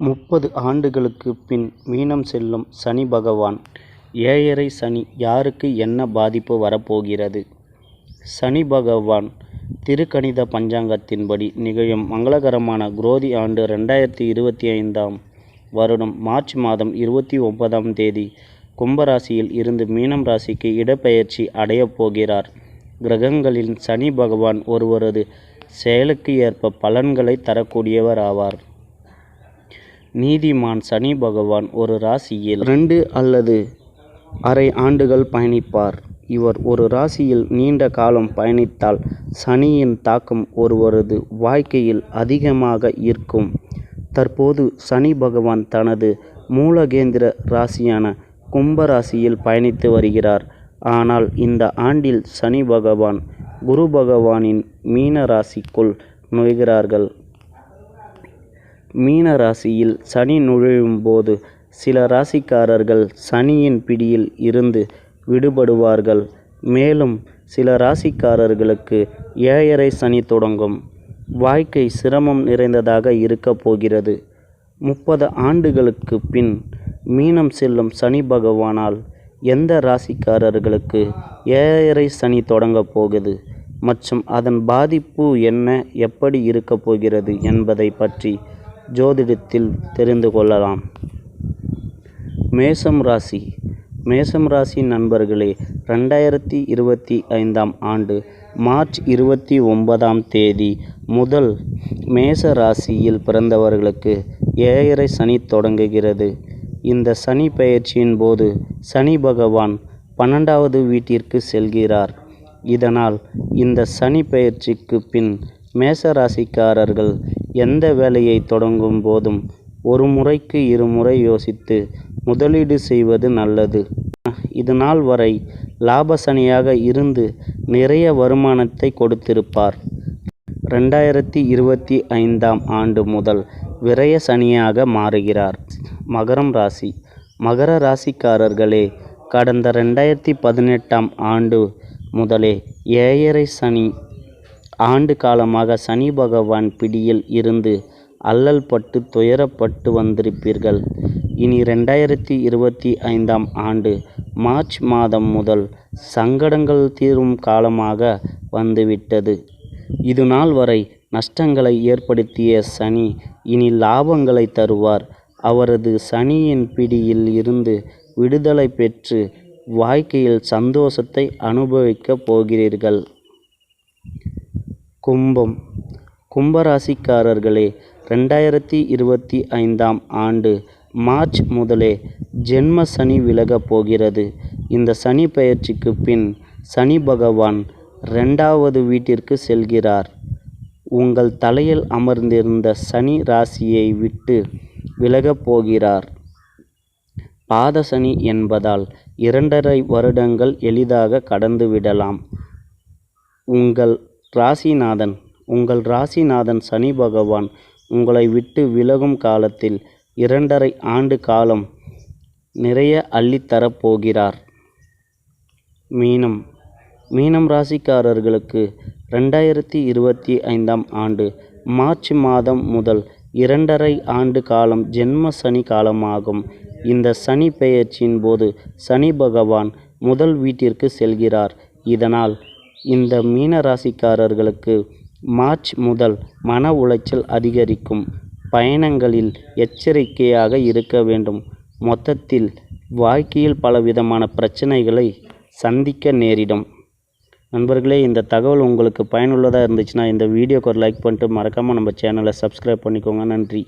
முப்பது ஆண்டுகளுக்குப் பின் மீனம் செல்லும் சனி பகவான் ஏழரை சனி யாருக்கு என்ன பாதிப்பு வரப்போகிறது? சனி பகவான் திருக்கணித பஞ்சாங்கத்தின்படி நிகழும் மங்களகரமான குரோதி ஆண்டு ரெண்டாயிரத்தி இருபத்தி ஐந்தாம் வருடம் மார்ச் மாதம் இருபத்தி ஒன்பதாம் தேதி கும்பராசியில் இருந்து மீனம் ராசிக்கு இடப்பெயர்ச்சி அடையப் போகிறார். கிரகங்களில் சனி பகவான் ஒருவரது செயலுக்கு ஏற்ப பலன்களை தரக்கூடியவர் ஆவார். நீதிமான் சனி பகவான் ஒரு ராசியில் ரெண்டு அல்லது அரை ஆண்டுகள் பயணிப்பார். இவர் ஒரு ராசியில் நீண்ட காலம் பயணித்தால் சனியின் தாக்கம் ஒருவரது வாழ்க்கையில் அதிகமாக இருக்கும். தற்போது சனி பகவான் தனது மூலகேந்திர ராசியான கும்ப ராசியில் பயணித்து வருகிறார். ஆனால் இந்த ஆண்டில் சனி பகவான் குரு பகவானின் மீன ராசிக்குள் நுழைகிறார்கள். மீன ராசியில் சனி நுழையும் போது சில ராசிக்காரர்கள் சனியின் பிடியில் இருந்து விடுபடுவார்கள். மேலும் சில ராசிக்காரர்களுக்கு ஏழரை சனி தொடங்கும். வாழ்க்கை சிரமம் நிறைந்ததாக இருக்கப் போகிறது. முப்பது ஆண்டுகளுக்கு பின் மீனம் செல்லும் சனி பகவானால் எந்த ராசிக்காரர்களுக்கு ஏழரை சனி தொடங்கப் போகுது? மற்றும் அதன் பாதிப்பு என்ன? எப்படி இருக்கப் போகிறது என்பதை பற்றி ஜோதிடத்தில் தெரிந்து கொள்ளலாம். மேசம் ராசி. மேசம் ராசி நண்பர்களே ரெண்டாயிரத்தி இருபத்தி ஐந்தாம் ஆண்டு மார்ச் இருபத்தி ஒன்பதாம் தேதி முதல் மேச ராசியில் பிறந்தவர்களுக்கு ஏழரை சனி தொடங்குகிறது. இந்த சனி பயிற்சியின் போது சனி பகவான் பன்னெண்டாவது வீட்டிற்கு செல்கிறார். இதனால் இந்த சனி பயிற்சிக்கு பின் மேச ராசிக்காரர்கள் எந்த வேலையை தொடங்கும் போதும் ஒரு முறைக்கு இருமுறை யோசித்து முதலீடு செய்வது நல்லது. இது நாள் வரை லாப சனியாக இருந்து நிறைய வருமானத்தை கொடுத்திருப்பார். ரெண்டாயிரத்தி இருபத்தி ஐந்தாம் ஆண்டு முதல் விரய சனியாக மாறுகிறார். மகரம் ராசி. மகர ராசிக்காரர்களே கடந்த ரெண்டாயிரத்தி பதினெட்டாம் ஆண்டு முதலே ஏழரை சனி ஆண்டு காலமாக சனி பகவான் பிடியில் இருந்து அல்லல் பட்டு துயரப்பட்டு வந்திருப்பீர்கள். இனி ரெண்டாயிரத்தி இருபத்தி ஐந்தாம் ஆண்டு மார்ச் மாதம் முதல் சங்கடங்கள் தீரும் காலமாக வந்துவிட்டது. இது நாள் வரை நஷ்டங்களை ஏற்படுத்திய சனி இனி லாபங்களை தருவார். அவரது சனியின் பிடியில் இருந்து விடுதலை பெற்று வாழ்க்கையில் சந்தோஷத்தை அனுபவிக்கப் போகிறீர்கள். கும்பம். கும்பராசிக்காரர்களே ரெண்டாயிரத்தி இருபத்தி ஐந்தாம் ஆண்டு மார்ச் முதலே ஜென்ம சனி விலகப் போகிறது. இந்த சனி பயிற்சிக்கு பின் சனி பகவான் ரெண்டாவது வீட்டிற்கு செல்கிறார். உங்கள் தலையில் அமர்ந்திருந்த சனி ராசியை விட்டு விலகப் போகிறார். பாத சனி என்பதால் இரண்டரை வருடங்கள் எளிதாக கடந்துவிடலாம். உங்கள் ராசிநாதன் உங்கள் ராசிநாதன் சனி பகவான் உங்களை விட்டு விலகும் காலத்தில் இரண்டரை ஆண்டு காலம் நிறைய அள்ளித்தரப் போகிறார் மீனம் மீனம் ராசிக்காரர்களுக்கு ரெண்டாயிரத்தி இருபத்தி ஐந்தாம் ஆண்டு மார்ச் மாதம் முதல் இரண்டரை ஆண்டு காலம் ஜென்ம சனி காலமாகும். இந்த சனி பெயர்ச்சியின் போது சனி பகவான் முதல் வீட்டிற்கு செல்கிறார். இதனால் இந்த மீன ராசிக்காரர்களுக்கு மார்ச் முதல் மன உளைச்சல் அதிகரிக்கும். பயணங்களில் எச்சரிக்கையாக இருக்க வேண்டும். மொத்தத்தில் வாழ்க்கையில் பலவிதமான பிரச்சனைகளை சந்திக்க நேரிடும். நண்பர்களே இந்த தகவல் உங்களுக்கு பயனுள்ளதாக இருந்துச்சுன்னா இந்த வீடியோக்கு ஒரு லைக் பண்ணிட்டு மறக்காமல் நம்ம சேனலை சப்ஸ்கிரைப் பண்ணிக்கோங்க. நன்றி.